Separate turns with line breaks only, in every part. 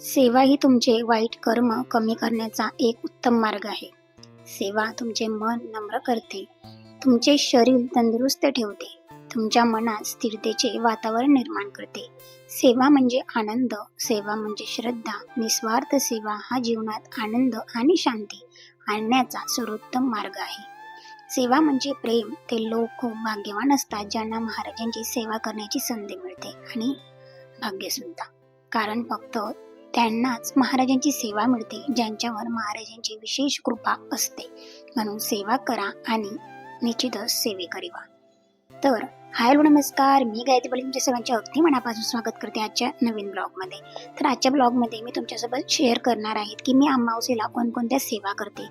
सेवा ही तुमचे वाईट कर्म कमी करण्याचा एक उत्तम मार्ग आहे. सेवा तुमचे मन नम्र करते. तुमचे शरीर तंदुरुस्त ठेवते. तुमच्या मनात स्थिरतेचे वातावरण निर्माण करते. सेवा म्हणजे आनंद सेवा म्हणजे श्रद्धा निस्वार्थ सेवा हा जीवनात आनंद आणि शांती आणण्याचा सर्वोत्तम मार्ग आहे. सेवा म्हणजे प्रेम ते लोक खूप भाग्यवान असतात ज्यांना महाराजांची सेवा करण्याची संधी मिळते आणि भाग्यसुद्धा कारण फक्त त्यांनाच महाराजांची सेवा मिळते ज्यांच्यावर महाराजांची विशेष कृपा असते. म्हणून सेवा करा आणि निश्चितच सेवे करीवा. तर हाय हॅलो नमस्कार. मी गायत्री बळी तुमच्या सर्वांचे अगदी मनापासून स्वागत करते आजच्या नवीन ब्लॉगमध्ये. तर आजच्या ब्लॉगमध्ये मी तुमच्यासोबत शेअर करणार आहे की मी अमावस्येला कोणकोणत्या सेवा करते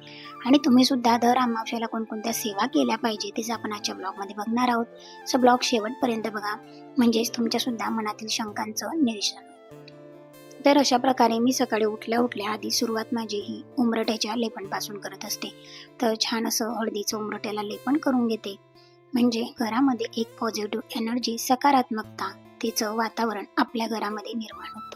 आणि तुम्ही सुद्धा दर अमावस्येला कोणकोणत्या सेवा केल्या पाहिजे तेच आपण आजच्या ब्लॉगमध्ये बघणार आहोत. सो ब्लॉग शेवटपर्यंत बघा. म्हणजेच तुमच्यासुद्धा मनातील शंकांचं निरीक्षण तर अशा प्रकारे मी सकाळी उठल्या उठल्या आधी सुरुवात माझी ही उमरट्याच्या लेपणपासून करत असते. तर छान असं हळदीचं उमरट्याला लेपन करून घेते. म्हणजे घरामध्ये एक पॉझिटिव्ह एनर्जी सकारात्मकता तिचं वातावरण आपल्या घरामध्ये निर्माण होतं.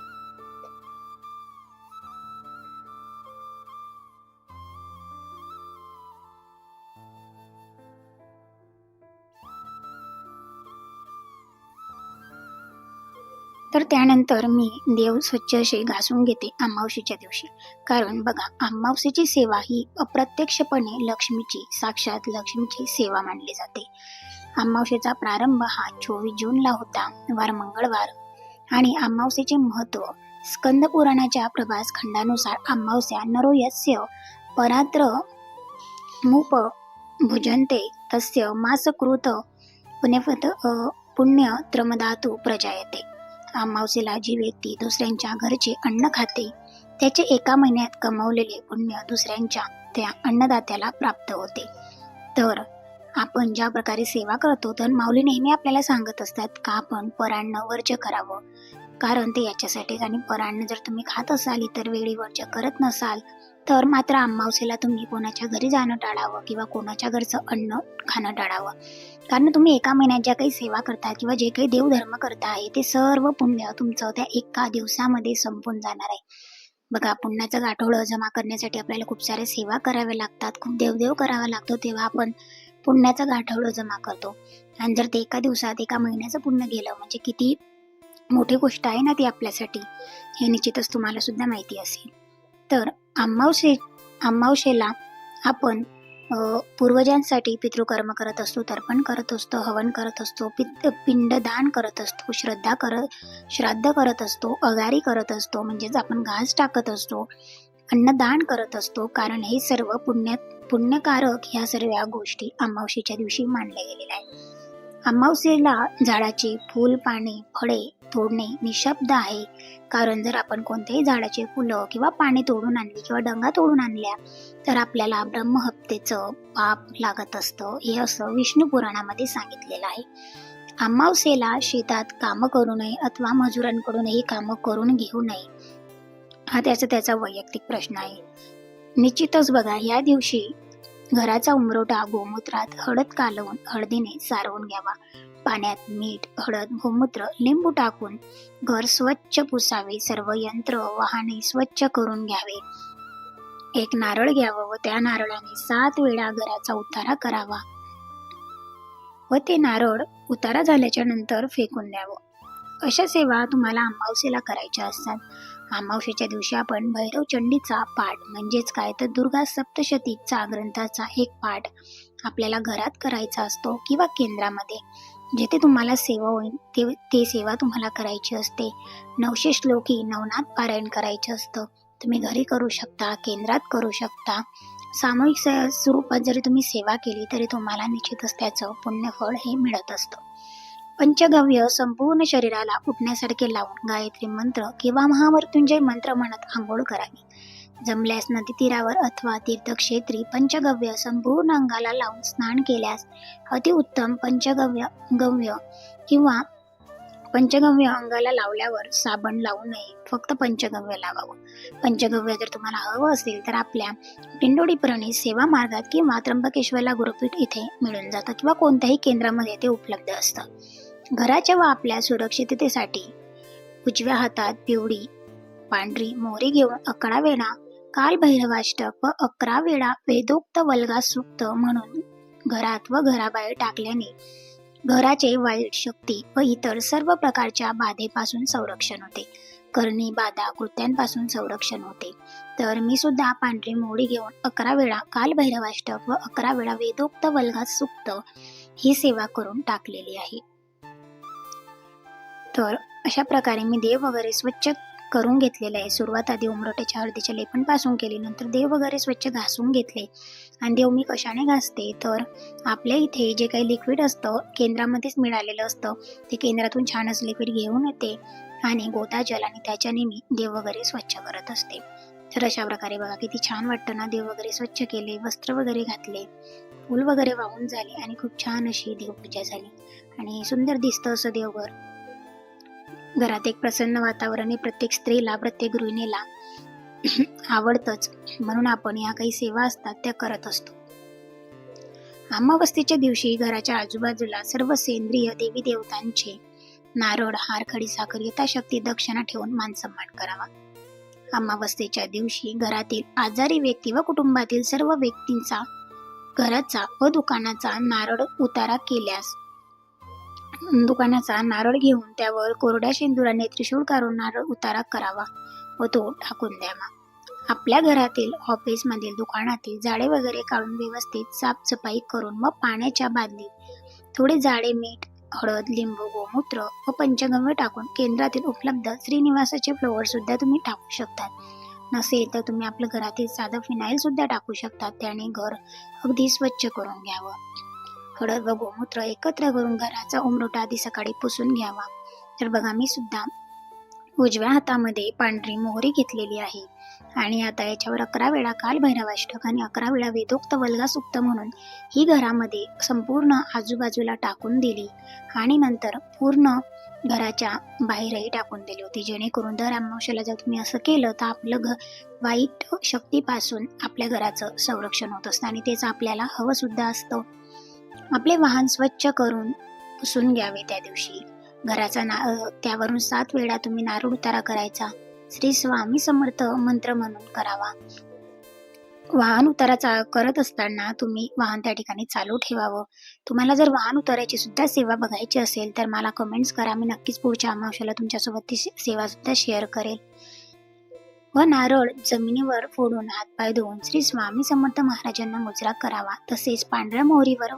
तर त्यानंतर मी देव स्वच्छ असे घासून घेते अमावशीच्या दिवशी. कारण बघा अमावशीची सेवा ही अप्रत्यक्षपणे लक्ष्मीची साक्षात लक्ष्मीची सेवा मानली जाते. अमावस्येचा प्रारंभ हा चोवीस जूनला होता वार मंगळवार. आणि अमावस्येचे महत्त्व स्कंद पुराणाच्या प्रभास खंडानुसार अमावस्या नरोयस्य परात्र मूप भुजंते तस्य मासकृत पुण्यफत पुण्य त्रमधातू प्रजायते. अमावस्येला जी व्यक्ती दुसऱ्यांच्या घरचे अन्न खाते त्याचे एका महिन्यात कमवलेले पुण्य दुसऱ्यांच्या त्या अन्नदात्याला प्राप्त होते. तर आपण ज्या प्रकारे सेवा करतो तर माऊली नेहमी आपल्याला सांगत असतात का आपण परान्न वर्ज करावं? कारण ते याच्यासाठीच आणि परान्न जर तुम्ही खात असाल इतर वेळी वर्ज करत नसाल तर मात्र अमावस्येला तुम्ही कोणाच्या घरी जाणं टाळावं किंवा कोणाच्या घरचं अन्न खाणं टाळावं. कारण तुम्ही एका महिन्यात ज्या काही सेवा करता किंवा जे काही देवधर्म करता आहे ते सर्व पुण्य तुमचं त्या एका दिवसामध्ये संपून जाणार आहे. बघा पुण्याचं गाठोडं जमा करण्यासाठी आपल्याला खूप साऱ्या सेवा कराव्या लागतात. खूप देवदेव करावा लागतो तेव्हा आपण पुण्याचं गाठवडं जमा करतो. आणि जर ते एका दिवसात एका महिन्याचं पुण्य गेलं म्हणजे किती मोठी गोष्ट आहे ना ती आपल्यासाठी हे निश्चितच तुम्हाला सुद्धा माहिती असेल. तर अमावशे अमावशेला आपण पूर्वजांसाठी पितृकर्म करत असतो तर्पण करत असतो हवन करत असतो पित पिंडदान करत असतो श्रद्धा करत श्राद्ध करत असतो अगारी करत असतो म्हणजेच आपण घास टाकत असतो अन्नदान करत असतो कारण हे सर्व पुण्य पुण्यकारक ह्या सर्व गोष्टी अमावस्येच्या दिवशी मानल्या गेलेल्या आहेत. अमावस्येला झाडाचे फूल पाने फळे तोडणे निशब्द आहे. कारण जर आपण कोणत्याही झाडाचे फुलं किंवा पाने तोडून आणली किंवा डंगा तोडून आणल्या तर आपल्याला ब्रह्महत्येचं पाप लागत असतं हे असं विष्णू पुराणामध्ये सांगितलेलं आहे. अमावस्येला शेतात कामं करू नये अथवा मजुरांकडूनही कामं करून घेऊ नये हा त्याचा त्याचा वैयक्तिक प्रश्न आहे. निश्चितच बघा या दिवशी घराचा उमरोटा गोमूत्रात हळद कालवून हळदीने सारवून घ्यावा. पाण्यात मीठ हळद गोमूत्र लिंबू टाकून घर स्वच्छ पुसावे. सर्व यंत्र वाहने स्वच्छ करून घ्यावे. एक नारळ घ्यावं व त्या नारळाने सात वेळा घराचा उतारा करावा. व ते नारळ उतारा झाल्याच्यानंतर फेकून द्यावं. अशा सेवा तुम्हाला अमावस्येला करायच्या असतात. अमावस्येच्या दिवशी आपण भैरव चंडीचा पाठ म्हणजेच काय तर दुर्गा सप्तशतीचा ग्रंथाचा एक पाठ आपल्याला घरात करायचा असतो किंवा केंद्रामध्ये. जिथे तुम्हाला सेवा होईल ते ते सेवा तुम्हाला करायची असते. नवशे श्लोकी नवनाथ पारायण करायचं असतं. तुम्ही घरी करू शकता केंद्रात करू शकता. सामूहिक स- स्वरूपात जरी तुम्ही सेवा केली तरी तुम्हाला निश्चितच त्याचं पुण्यफळ हे मिळत असतं. पंचगव्य संपूर्ण शरीराला उठण्यासारखे लावून गायत्री मंत्र किंवा महामृत्युंजय मंत्र म्हणत आंघोळ करावी. जमल्यास नदी तीरावर अथवा तीर्थक्षेत्री पंचगव्य संपूर्ण अंगाला लावून स्नान केल्यास अतिउत्तम पंचगव्य गव्य किंवा पंचगव्य अंगाला लावल्यावर साबण लावू नये फक्त पंचगव्य लावावं. पंचगव्य जर तुम्हाला हवं असेल तर आपल्या पिंडोडी सेवा मार्गात किंवा त्र्यंबकेश्वरला गुरुपीठ इथे मिळून जातं किंवा कोणत्याही केंद्रामध्ये ते उपलब्ध असतं. घराच्या व आपल्या सुरक्षिततेसाठी. उजव्या हातात पिवळी पांढरी मोहरी घेऊन अकरा वेळा कालभैरवाष्टक व अकरा वेळा वेदोक्त वल्गा सुक्त म्हणून घरात व घराबाहेर टाकल्याने घराचे वाईट शक्ती व इतर सर्व प्रकारच्या बाधेपासून संरक्षण होते. करणी बाधा कृत्यांपासून संरक्षण होते. तर मी सुद्धा पांढरी मोडी घेऊन अकरा वेळा कालभैरवाष्टक व अकरा वेळा वेदोक्त वल्गा सुक्त ही सेवा करून टाकलेली आहे. तर अशा प्रकारे मी देव वगैरे स्वच्छ करून घेतलेलं आहे. सुरुवात आधी उमरट्याच्या हळदीच्या लेपणपासून केली नंतर देव वगैरे स्वच्छ घासून घेतले. आणि देव मी कशाने घासते? तर आपल्या इथे जे काही लिक्विड असतं केंद्रामध्येच मिळालेलं असतं ते केंद्रातून छान असं लिक्विड घेऊन येते आणि गोदा जल आणि त्याच्याने मी देव वगैरे स्वच्छ करत असते. तर अशा प्रकारे बघा किती छान वाटतं ना देव वगैरे स्वच्छ केले वस्त्र वगैरे घातले फूल वगैरे वाहून झाले आणि खूप छान अशी देवपूजा झाली. आणि सुंदर दिसतं असं देवघर. घरात एक प्रसन्न वातावरण हे प्रत्येक स्त्रीला प्रत्येक गृहिणीला आवडतंच. म्हणून आपण या काही सेवा असतात त्या करत असतो. अमावस्येच्या दिवशी घराच्या आजूबाजूला सर्व सेंद्रिय देवी देवतांचे नारळ हार खडी साखर यथाशक्ती दक्षिणा ठेवून मानसन्मान करावा. अमावस्येच्या दिवशी घरातील आजारी व्यक्ती व कुटुंबातील सर्व व्यक्तींचा घराचा व दुकानाचा नारळ उतारा केल्यास दुकानाचा नारळ घेऊन त्यावर कोरड्या शेंदुराने त्रिशूळ काढून नारळ उतारा करावा व तो टाकून द्यावा. आपल्या घरातील ऑफिसमधील दुकानातील जाळे वगैरे काढून व्यवस्थित साफसफाई करून व पाण्याच्या बादलीत थोडे जाडे मीठ हळद लिंबू गोमूत्र व पंचगव्य टाकून केंद्रातील उपलब्ध श्रीनिवासाचे फ्लोअर सुद्धा तुम्ही टाकू शकता नसेल तर तुम्ही आपल्या घरातील साधं फिनाईल सुद्धा टाकू शकतात. त्याने घर अगदी स्वच्छ करून घ्यावं. हळद व गोमूत्र एकत्र करून घराचा उमरोटा आधी सकाळी पुसून घ्यावा. तर बघा मी सुद्धा उजव्या हातामध्ये पांढरी मोहरी घेतलेली आहे. आणि आता याच्यावर अकरा वेळा काल भैरवाष्टक आणि अकरा वेळा वेदोक्त वल्गा सुक्त म्हणून ही घरामध्ये संपूर्ण आजूबाजूला टाकून दिली. आणि नंतर पूर्ण घराच्या बाहेरही टाकून दिली होती. जेणेकरून दर अमावश्याला जर तुम्ही असं केलं तर आपलं घर वाईट शक्तीपासून आपल्या घराचं संरक्षण होत असतं आणि तेच आपल्याला हवं सुद्धा असतं. आपले वाहन स्वच्छ करून पुसून घ्यावे त्या दिवशी. घराचा ना त्यावरून सात वेळा तुम्ही नारळ उतारा करायचा. श्री स्वामी समर्थ मंत्र म्हणून करावा. वाहन उतारा चा करत असताना तुम्ही वाहन त्या ठिकाणी चालू ठेवावं. तुम्हाला जर वाहन उताराची सुद्धा सेवा बघायची असेल तर मला कमेंट्स करा. मी नक्कीच पुढच्या अमावश्याला तुमच्यासोबत ती सेवा सुद्धा शेअर करेल. व नारळ जमिनीवर फोडून हातपाय धुवून श्री स्वामी समर्थ महाराजांना मुजरा करावा. तसेच पांढऱ्या मोहरीवर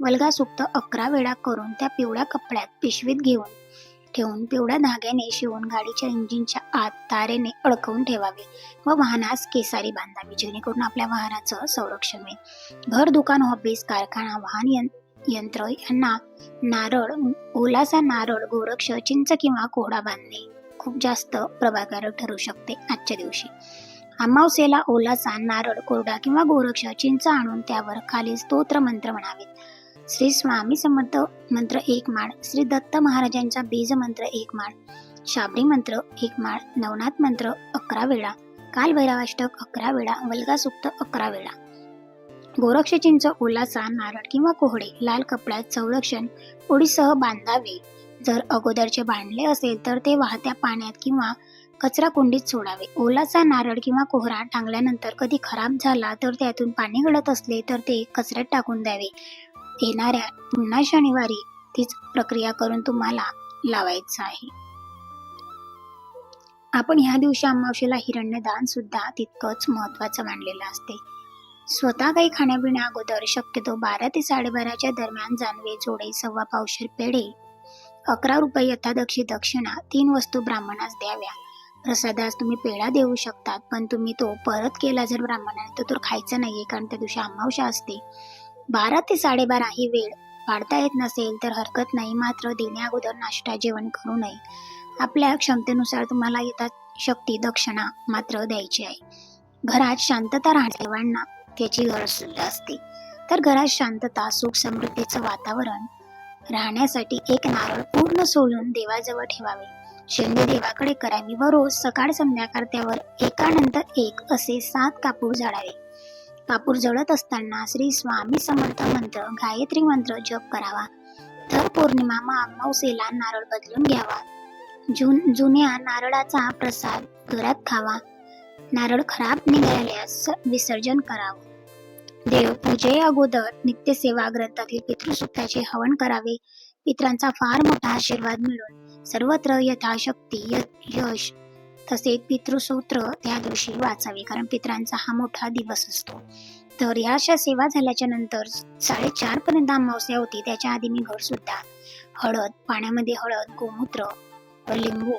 वल्गासुक्त अकरा वेळा करून त्या पिवळ्या कपड्यात पिशवीत घेऊन ठेवून पिवळ्या धाग्याने शिवून गाडीच्या इंजिनच्या आत तारेने अडकवून ठेवावे व वाहनास केसारी बांधावी जेणेकरून आपल्या वाहनाचं संरक्षण होईल. घर दुकान ऑफिस कारखाना वाहन यंत्र यांना नारळ ओलासा नारळ गोरक्ष चिंच किंवा कोहडा बांधणे. खूप जास्त प्रभावकारक ठरू शकते आजच्या दिवशी. अमावस्येला ओलाचा नारळ कोरडा किंवा गोरक्ष चिंच आणून त्यावर खाली स्तोत्र मंत्र म्हणावेत. श्री स्वामी समर्थ मंत्र एक माळ श्री दत्त महाराजांचा बीज मंत्र एक माळ शाबरी मंत्र एक माळ नवनाथ मंत्र अकरा वेळा कालभैरवाष्टक अकरा वेळा वल्गासुक्त अकरा वेळा. गोरक्ष चिंच ओलाचा नारळ किंवा कोहडे लाल कपड्यात संरक्षण ओडीसह बांधावे. जर अगोदरचे बांधले असेल तर ते वाहत्या पाण्यात किंवा कचरा कुंडीत सोडावे. ओलाचा नारळ किंवा कोहरा टांगल्यानंतर कधी खराब झाला तर त्यातून पाणी गळत असले तर ते कचऱ्यात टाकून द्यावे. येणाऱ्या पुन्हा शनिवारी तीच प्रक्रिया करून तुम्हाला लावायचं आहे. आपण ह्या दिवशी अमावशेला हिरण्यदान सुद्धा तितकंच महत्वाचं मानलेलं असते. स्वतः काही खाण्यापिण्या अगोदर शक्यतो बारा ते साडेबाराच्या दरम्यान जानवे जोडे सव्वा पावशेर पेढे अकरा रुपये यथादक्षी दक्षिणा तीन वस्तू ब्राह्मणास द्याव्या. प्रसादास तुम्ही पेढा देऊ शकतात पण तुम्ही तो परत केला जर ब्राह्मणाने तर तो खायचा नाहीये कारण त्या दिवशी अमावशा असते. बारा ते साडेबारा ही वेळ. पाडता येत नसेल तर हरकत नाही मात्र देण्या अगोदर नाश्ता जेवण करू नये. आपल्या क्षमतेनुसार तुम्हाला येतात शक्ती दक्षिणा मात्र द्यायची आहे. घरात शांतता राहण्या त्याची गरज सुद्धा असते. तर घरात शांतता सुख समृद्धीचं वातावरण राहण्यासाठी एक नारळ पूर्ण सोलून देवाजवळ ठेवावे. शेंडे देवाकडे करावी व रोज सकाळ संध्याकाळ त्यावर एकानंतर एक असे सात कापूर जाळावे. कापूर जळत असताना श्री स्वामी समर्थ मंत्र गायत्री मंत्र जप करावा. तर पौर्णिमा व नारळ बदलून घ्यावा. जुन जुन्या नारळाचा प्रसाद घरात खावा. नारळ खराब निघाल्यास विसर्जन करावं. देव पूजे अगोदर नित्यसेवा ग्रंथातील पितृसुक्ताचे हवन करावे. पित्रांचा फार मोठा आशीर्वाद मिळून सर्वत्र यथाशक्ती यश तसेच पितृसूत्र त्या दिवशी वाचावे. कारण पित्रांचा हा मोठा दिवस असतो. तर या अशा सेवा झाल्याच्यानंतर साडेचार पर्यंत अमावस्या होती. त्याच्या आधी मी घर सुद्धा हळद पाण्यामध्ये हळद गोमूत्र लिंबू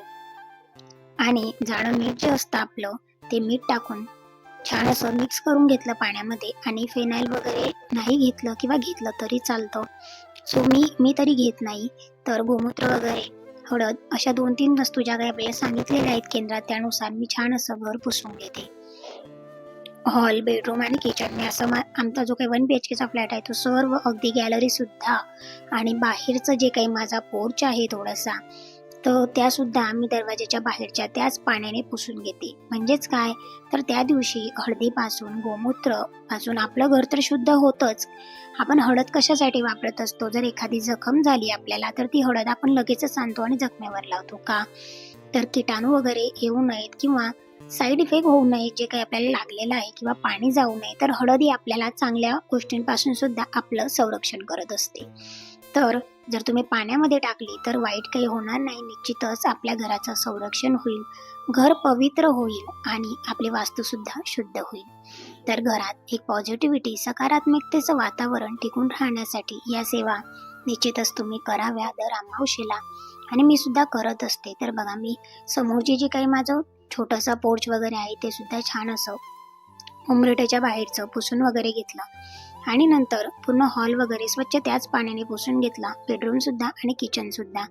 आणि जाणं मीठ जे असतं आपलं ते मीठ टाकून छान असं मिक्स करून घेतलं पाण्यामध्ये आणि फेनाईल वगैरे नाही घेतलं किंवा घेतलं तरी चालतं. सो मी मी तरी घेत नाही. तर गोमूत्र वगैरे हळद अशा दोन तीन वस्तू ज्या काही आपल्याला सांगितलेल्या आहेत केंद्रात त्यानुसार मी छान असं घर पुसून घेते. हॉल बेडरूम आणि किचन मी असं मा- आमचा जो काही वन बी एच केचा फ्लॅट आहे तो सर्व अगदी गॅलरीसुद्धा आणि बाहेरचं जे काही माझा पोर्च आहे थोडासा तर त्या सुद्धा आम्ही दरवाजाच्या बाहेरच्या त्याच पाण्याने पुसून घेते. म्हणजेच काय? तर त्या दिवशी हळदीपासून गोमूत्रपासून आपलं घर तर शुद्ध होतच. आपण हळद कशासाठी वापरत असतो? जर एखादी जखम झाली आपल्याला तर ती हळद आपण लगेचच आणतो आणि जखमेवर लावतो का? तर किटाणू वगैरे येऊ नयेत किंवा साईड इफेक्ट होऊ नये जे काही आपल्याला लागलेलं आहे किंवा पाणी जाऊ नये तर हळद ही आपल्याला चांगल्या गोष्टींपासून सुद्धा आपलं संरक्षण करत असते. तर जर तुम्ही पाण्यामध्ये टाकली तर वाईट काही होणार नाही. निश्चितच आपल्या घराचं संरक्षण होईल. घर पवित्र होईल आणि आपली वास्तूसुद्धा शुद्ध होईल. तर घरात एक पॉझिटिव्हिटी सकारात्मकतेचं वातावरण टिकून राहण्यासाठी या सेवा निश्चितच तुम्ही कराव्या. दर अमावशेला आणि मी सुद्धा करत असते. तर बघा मी समोरचे जे काही माझं छोटंसं पोर्च वगैरे आहे ते सुद्धा छान असं उमरट्याच्या बाहेरचं पुसून वगैरे घेतलं. आणि नंतर पूर्ण हॉल वगैरे स्वच्छ त्याच पाण्याने पुसून घेतला. बेडरूमसुद्धा आणि किचनसुद्धा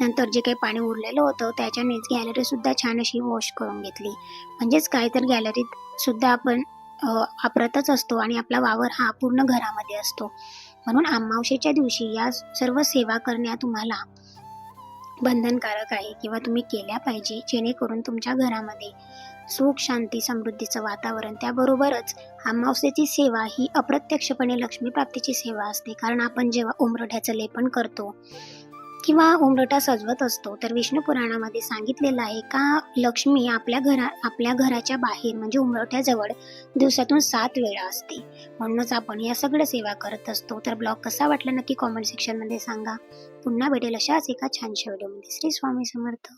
नंतर जे काही पाणी उरलेलं होतं त्याच्यानेच गॅलरीसुद्धा छान अशी वॉश करून घेतली. म्हणजेच काय तर गॅलरीतसुद्धा आपण वापरतच असतो आणि आपला वावर हा पूर्ण घरामध्ये असतो. म्हणून अमावशेच्या दिवशी या सर्व सेवा करण्या तुम्हाला बंधनकारक आहे किंवा तुम्ही केल्या पाहिजे जेणेकरून तुमच्या घरामध्ये सुख शांती समृद्धीचं वातावरण त्याबरोबरच अमावस्येची सेवा ही अप्रत्यक्षपणे लक्ष्मी प्राप्तीची सेवा असते. कारण आपण जेव्हा उमरठ्याचं लेपन करतो किंवा उमरटा सजवत असतो तर विष्णू पुराणामध्ये सांगितलेलं आहे का लक्ष्मी आपल्या घरा आपल्या घराच्या बाहेर म्हणजे उमरठ्याजवळ दिवसातून सात वेळा असते. म्हणूनच आपण या सगळ्या सेवा करत असतो. तर ब्लॉग कसा वाटला नक्की कॉमेंट सेक्शनमध्ये सांगा. पुन्हा भेटेल अशाच एका छानशा व्हिडिओमध्ये. श्री स्वामी समर्थ.